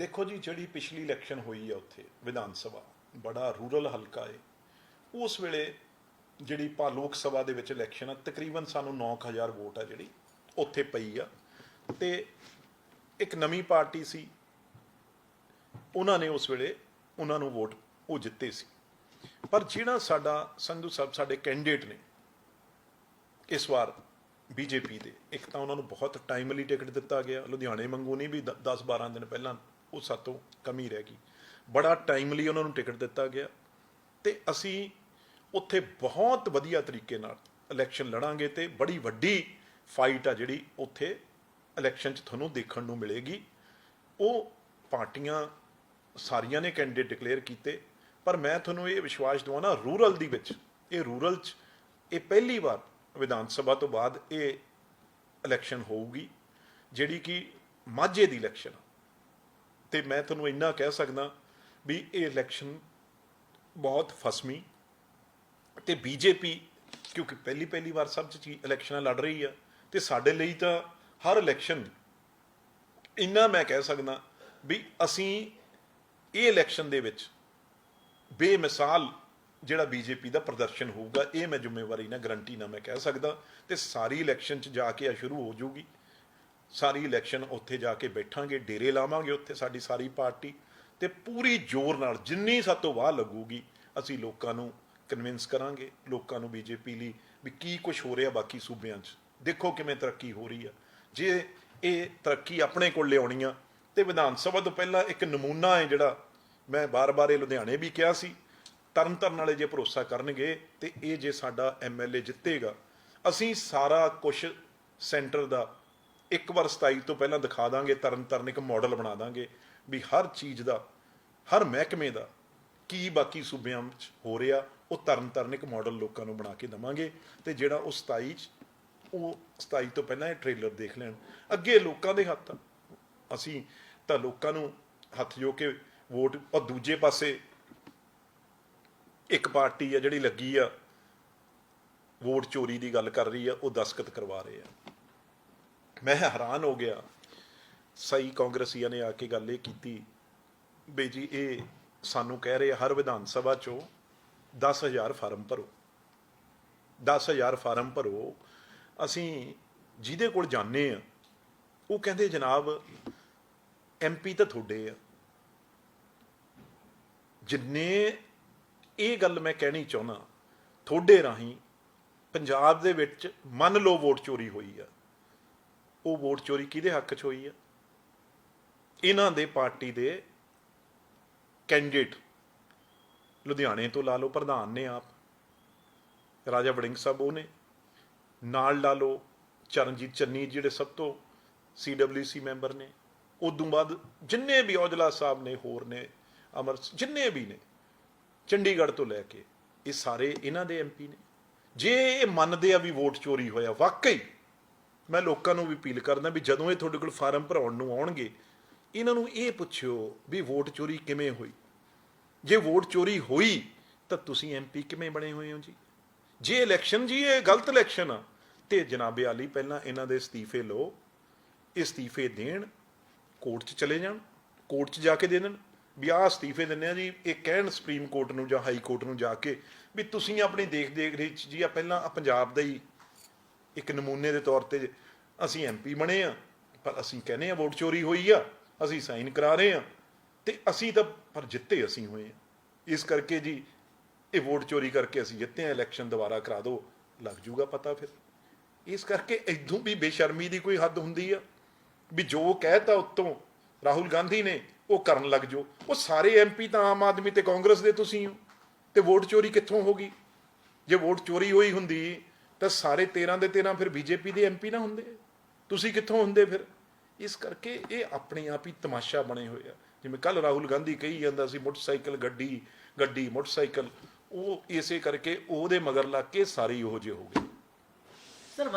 ਦੇਖੋ ਜੀ, ਜਿਹੜੀ ਪਿਛਲੀ ਇਲੈਕਸ਼ਨ ਹੋਈ ਆ ਉੱਥੇ, ਵਿਧਾਨ ਸਭਾ, ਬੜਾ ਰੂਰਲ ਹਲਕਾ ਏ। ਉਸ ਵੇਲੇ ਜਿਹੜੀ ਪਾ ਲੋਕ ਸਭਾ ਦੇ ਵਿੱਚ ਇਲੈਕਸ਼ਨ ਆ, ਤਕਰੀਬਨ ਸਾਨੂੰ 9000 ਵੋਟ ਆ ਜਿਹੜੀ ਉੱਥੇ ਪਈ ਆ। ਤੇ ਇੱਕ ਨਵੀਂ ਪਾਰਟੀ ਸੀ। ਉਹਨਾਂ ਨੇ ਉਸ ਵੇਲੇ ਉਹਨਾਂ ਨੂੰ ਵੋਟ ਉਹ ਜਿੱਤੇ ਸੀ। ਪਰ ਜਿਹੜਾ ਸਾਡਾ ਸੰਧੂ ਸਾਹਿਬ, ਸਾਡੇ ਕੈਂਡੀਡੇਟ ਨੇ ਇਸ ਵਾਰ ਬੀਜੇਪੀ ਦੇ, ਇੱਕ ਤਾਂ ਉਹਨਾਂ ਨੂੰ ਬਹੁਤ ਟਾਈਮਲੀ ਟਿਕਟ ਦਿੱਤਾ ਗਿਆ। ਲੁਧਿਆਣੇ ਮੰਗੂ ਨਹੀਂ ਵੀ 10 12 ਦਿਨ ਪਹਿਲਾਂ ਉਹ ਸਾਤੋਂ ਕਮੀ ਰਹਿ ਗਈ। ਬੜਾ ਟਾਈਮਲੀ ਉਹਨਾਂ ਨੂੰ ਟਿਕਟ ਦਿੱਤਾ ਗਿਆ ਤੇ ਅਸੀਂ ਉੱਥੇ ਬਹੁਤ ਵਧੀਆ ਤਰੀਕੇ ਨਾਲ ਇਲੈਕਸ਼ਨ ਲੜਾਂਗੇ ਤੇ ਬੜੀ ਵੱਡੀ ਫਾਈਟ ਆ ਜਿਹੜੀ ਉੱਥੇ ਇਲੈਕਸ਼ਨ 'ਚ ਤੁਹਾਨੂੰ ਦੇਖਣ ਨੂੰ ਮਿਲੇਗੀ। ਉਹ ਪਾਰਟੀਆਂ ਸਾਰੀਆਂ ਨੇ ਕੈਂਡੀਡੇਟ ਡਿਕਲੇਅਰ ਕੀਤੇ, ਪਰ ਮੈਂ ਤੁਹਾਨੂੰ ਇਹ ਵਿਸ਼ਵਾਸ ਦਿਵਾਉਣਾ ਰੂਰਲ ਦੀ ਵਿੱਚ, ਇਹ ਰੂਰਲ 'ਚ ਇਹ ਪਹਿਲੀ ਵਾਰ ਵਿਧਾਨ ਸਭਾ ਤੋਂ ਬਾਅਦ ਇਹ ਇਲੈਕਸ਼ਨ ਹੋਊਗੀ, ਜਿਹੜੀ ਕਿ ਮਾਝੇ ਦੀ ਇਲੈਕਸ਼ਨ ਆ। ਤੇ ਮੈਂ ਤੁਹਾਨੂੰ ਇੰਨਾ ਕਹਿ ਸਕਦਾ ਵੀ ਇਹ ਇਲੈਕਸ਼ਨ ਬਹੁਤ ਫਸਮੀ ਤੇ ਬੀਜੇਪੀ ਕਿਉਂਕਿ ਪਹਿਲੀ ਪਹਿਲੀ ਵਾਰ ਸਭ ਚ ਇਲੈਕਸ਼ਨਾਂ ਲੜ ਰਹੀ ਆ ਤੇ ਸਾਡੇ ਲਈ ਤਾਂ ਹਰ ਇਲੈਕਸ਼ਨ ਇੰਨਾ ਮੈਂ ਕਹਿ ਸਕਦਾ ਵੀ ਅਸੀਂ ਇਹ ਇਲੈਕਸ਼ਨ ਦੇ ਵਿੱਚ ਬੇਮਿਸਾਲ ਜਿਹੜਾ ਬੀਜੇਪੀ ਦਾ ਪ੍ਰਦਰਸ਼ਨ ਹੋਊਗਾ, ਇਹ ਮੈਂ ਜ਼ਿੰਮੇਵਾਰੀ ਨਾਲ ਗਰੰਟੀ ਨਾਲ ਮੈਂ ਕਹਿ ਸਕਦਾ ਤੇ ਸਾਰੀ ਇਲੈਕਸ਼ਨ ਚ ਜਾ ਕੇ ਆ ਸ਼ੁਰੂ ਹੋ ਜਾਊਗੀ। ਸਾਰੀ ਇਲੈਕਸ਼ਨ ਉੱਥੇ ਜਾ ਕੇ ਬੈਠਾਂਗੇ, ਡੇਰੇ ਲਾਵਾਂਗੇ ਉੱਥੇ ਸਾਡੀ ਸਾਰੀ ਪਾਰਟੀ ਤੇ ਪੂਰੀ ਜ਼ੋਰ ਨਾਲ ਜਿੰਨੀ ਸਾਤੋਂ ਵਾਹ ਲੱਗੂਗੀ, ਅਸੀਂ ਲੋਕਾਂ ਨੂੰ ਕਨਵਿੰਸ ਕਰਾਂਗੇ, ਲੋਕਾਂ ਨੂੰ ਬੀਜੇਪੀ ਲਈ ਵੀ ਕੀ ਕੁਝ ਹੋ ਰਿਹਾ ਬਾਕੀ ਸੂਬਿਆਂ 'ਚ। ਦੇਖੋ ਕਿਵੇਂ ਤਰੱਕੀ ਹੋ ਰਹੀ ਆ। ਜੇ ਇਹ ਤਰੱਕੀ ਆਪਣੇ ਕੋਲ ਲਿਆਉਣੀ ਆ, ਤੇ ਵਿਧਾਨ ਸਭਾ ਤੋਂ ਪਹਿਲਾਂ ਇੱਕ ਨਮੂਨਾ ਹੈ ਜਿਹੜਾ ਮੈਂ ਬਾਰ-ਬਾਰ ਇਹ ਲੁਧਿਆਣੇ ਵੀ ਕਿਹਾ ਸੀ, ਤਰਨਤਾਰਨ ਵਾਲੇ ਜੇ ਭਰੋਸਾ ਕਰਨਗੇ ਤੇ ਇਹ ਜੇ ਸਾਡਾ ਐਮਐਲਏ ਜਿੱਤੇਗਾ, ਅਸੀਂ ਸਾਰਾ ਕੁਝ ਸੈਂਟਰ ਦਾ ਇੱਕ ਵਾਰ 27 ਤੋਂ ਪਹਿਲਾਂ ਦਿਖਾ ਦਾਂਗੇ, ਤਰਨ ਤਰਨਤਾਰਨ ਇੱਕ ਮਾਡਲ ਬਣਾ ਦਾਂਗੇ ਵੀ ਹਰ ਚੀਜ਼ ਦਾ, ਹਰ ਮਹਿਕਮੇ ਦਾ ਕੀ ਬਾਕੀ ਸੂਬਿਆਂ ਵਿੱਚ ਹੋ ਰਿਹਾ, ਉਹ ਤਰਨ ਤਰਨਤਾਰਨ ਇੱਕ ਮਾਡਲ ਲੋਕਾਂ ਨੂੰ ਬਣਾ ਕੇ ਦਵਾਂਗੇ ਤੇ ਜਿਹੜਾ ਉਹ 27 ਚ, ਉਹ 27 ਤੋਂ ਪਹਿਲਾਂ ਇਹ ਟ੍ਰੇਲਰ ਦੇਖ ਲੈਣ। ਅੱਗੇ ਲੋਕਾਂ ਦੇ ਹੱਥ ਆ। ਅਸੀਂ ਤਾਂ ਲੋਕਾਂ ਨੂੰ ਹੱਥ ਜੋ ਕੇ ਵੋਟ, ਔਰ ਦੂਜੇ ਪਾਸੇ ਇੱਕ ਪਾਰਟੀ ਆ ਜਿਹੜੀ ਲੱਗੀ ਆ, ਵੋਟ ਚੋਰੀ ਦੀ ਗੱਲ ਕਰ ਰਹੀ ਆ, ਉਹ ਦਸਖਤ ਕਰਵਾ ਰਹੇ ਆ। ਮੈਂ ਹੈਰਾਨ ਹੋ ਗਿਆ। ਸਹੀ ਕਾਂਗਰਸੀਆਂ ਨੇ ਆ ਕੇ ਗੱਲ ਇਹ ਕੀਤੀ ਬਈ ਜੀ ਇਹ ਸਾਨੂੰ ਕਹਿ ਰਹੇ ਆ, ਹਰ ਵਿਧਾਨ ਸਭਾ ਚੋਂ 10000 ਫਾਰਮ ਭਰੋ। 10000 ਫਾਰਮ ਭਰੋ। ਅਸੀਂ ਜਿਹਦੇ ਕੋਲ ਜਾਂਦੇ ਆ, ਉਹ ਕਹਿੰਦੇ ਜਨਾਬ ਐਮਪੀ ਤਾਂ ਤੁਹਾਡੇ ਆ। ਜਿੰਨੇ ਇਹ ਗੱਲ ਮੈਂ ਕਹਿਣੀ ਚਾਹੁੰਦਾ, ਤੁਹਾਡੇ ਰਾਹੀਂ ਪੰਜਾਬ ਦੇ ਵਿੱਚ ਮੰਨ ਲਓ ਵੋਟ ਚੋਰੀ ਹੋਈ ਆ। ਉਹ ਵੋਟ ਚੋਰੀ ਕਿਹਦੇ ਹੱਕ 'ਚ ਹੋਈ ਆ? ਇਹਨਾਂ ਦੇ ਪਾਰਟੀ ਦੇ ਕੈਂਡੀਡੇਟ। ਲੁਧਿਆਣੇ ਤੋਂ ਲਾ ਲਓ, ਪ੍ਰਧਾਨ ਨੇ ਆਪ। ਰਾਜਾ ਵੜਿੰਗ ਸਾਹਿਬ ਉਹ ਨੇ। ਨਾਲ ਲਾ ਲਓ, ਚਰਨਜੀਤ ਚੰਨੀ ਜਿਹੜੇ ਸਭ ਤੋਂ ਸੀਡਬਲਯੂਸੀ ਮੈਂਬਰ ਨੇ। ਉਦੋਂ ਬਾਅਦ ਜਿੰਨੇ ਵੀ ਔਜਲਾ ਸਾਹਿਬ ਨੇ, ਹੋਰ ਨੇ, ਅਮਰ ਜਿੰਨੇ ਵੀ ਨੇ, ਚੰਡੀਗੜ੍ਹ ਤੋਂ ਲੈ ਕੇ, ਇਹ ਸਾਰੇ ਇਹਨਾਂ ਦੇ ਐਮਪੀ ਨੇ। ਜੇ ਇਹ ਮੰਨਦੇ ਆ ਵੀ ਵੋਟ ਚੋਰੀ ਹੋਇਆ, ਵਾਕਈ ਮੈਂ ਲੋਕਾਂ ਨੂੰ ਵੀ ਅਪੀਲ ਕਰਦਾ ਵੀ ਜਦੋਂ ਇਹ ਤੁਹਾਡੇ ਕੋਲ ਫਾਰਮ ਭਰਾਉਣ ਨੂੰ ਆਉਣਗੇ, ਇਹਨਾਂ ਨੂੰ ਇਹ ਪੁੱਛਿਓ ਵੀ ਵੋਟ ਚੋਰੀ ਕਿਵੇਂ ਹੋਈ? ਜੇ ਵੋਟ ਚੋਰੀ ਹੋਈ, ਤਾਂ ਤੁਸੀਂ ਐਮਪੀ ਕਿਵੇਂ ਬਣੇ ਹੋਏ ਹੋ ਜੀ? ਜੇ ਇਲੈਕਸ਼ਨ ਜੀ, ਇਹ ਗਲਤ ਇਲੈਕਸ਼ਨ ਆ, ਤੇ ਜਨਾਬੇ ਆਲੀ ਪਹਿਲਾਂ ਇਹਨਾਂ ਦੇ ਅਸਤੀਫੇ ਲਓ ਅਸਤੀਫੇ ਦੇਣ, ਕੋਰਟ 'ਚ ਚਲੇ ਜਾਣ, ਕੋਰਟ 'ਚ ਜਾ ਕੇ ਦੇ ਦੇਣ, ਵੀ ਆਹ ਅਸਤੀਫੇ ਦਿੰਦੇ ਆ ਜੀ, ਇਹ ਕਹਿਣ ਸੁਪਰੀਮ ਕੋਰਟ ਨੂੰ ਜਾਂ ਹਾਈ ਕੋਰਟ ਨੂੰ ਜਾ ਕੇ ਵੀ ਤੁਸੀਂ ਆਪਣੀ ਦੇਖ ਦੇਖ ਵਿੱਚ ਜੀ ਆ ਪਹਿਲਾਂ ਪੰਜਾਬ ਦਾ ਹੀ ਇੱਕ ਨਮੂਨੇ ਦੇ ਤੌਰ ਤੇ ਅਸੀਂ ਐਮਪੀ ਬਣੇ ਆ, ਪਰ ਅਸੀਂ ਕਹਿੰਦੇ ਆ ਵੋਟ ਚੋਰੀ ਹੋਈ ਆ, ਅਸੀਂ ਸਾਈਨ ਕਰਾ ਰਹੇ ਆ, ਤੇ ਅਸੀਂ ਤਾਂ ਪਰ ਜਿੱਤੇ ਅਸੀਂ ਹੋਏ ਆ। ਇਸ ਕਰਕੇ ਜੀ, ਇਹ ਵੋਟ ਚੋਰੀ ਕਰਕੇ ਅਸੀਂ ਜਿੱਤੇ ਆ, ਇਲੈਕਸ਼ਨ ਦੁਬਾਰਾ ਕਰਾ ਦਿਓ ਲੱਗ ਜੂਗਾ ਪਤਾ ਫਿਰ। ਇਸ ਕਰਕੇ ਇਦੋਂ ਵੀ ਬੇਸ਼ਰਮੀ ਦੀ ਕੋਈ ਹੱਦ ਹੁੰਦੀ ਆ, ਵੀ ਜੋ ਕਹਿਤਾ ਉੱਤੋਂ ਰਾਹੁਲ ਗਾਂਧੀ ਨੇ, ਉਹ ਕਰਨ ਲੱਗ ਜੋ। ਉਹ ਸਾਰੇ ਐਮਪੀ ਤਾਂ ਆਮ ਆਦਮੀ ਤੇ ਕਾਂਗਰਸ ਦੇ ਤੁਸੀਂ ਹੋ, ਤੇ ਵੋਟ ਚੋਰੀ ਕਿੱਥੋਂ ਹੋ ਗਈ? ਜੇ ਵੋਟ ਚੋਰੀ ਹੋਈ ਹੁੰਦੀ ਤਾਂ ਸਾਰੇ 13 ਦੇ 13 ਫਿਰ ਬੀਜੇਪੀ ਦੇ ਐਮਪੀ ਨਾ ਹੁੰਦੇ। ਤੁਸੀਂ ਕਿੱਥੋਂ ਹੁੰਦੇ ਫਿਰ? ਇਸ ਕਰਕੇ ਇਹ ਆਪਣੇ ਆਪ ਹੀ ਤਮਾਸ਼ਾ ਬਣੇ ਹੋਏ ਆ। ਜਿਵੇਂ ਕੱਲ ਰਾਹੁਲ ਗਾਂਧੀ ਕਹੀ ਜਾਂਦਾ ਸੀ, ਮੋਟਰਸਾਈਕਲ ਗੱਡੀ ਗੱਡੀ, ਮੋਟਰਸਾਈਕਲ। ਉਹ ਇਸੇ ਕਰਕੇ ਉਹਦੇ ਮਗਰ ਲੱਗ ਕੇ ਸਾਰੇ ਉਹੋ ਜਿਹੇ ਹੋ ਗਏ। ਸਰ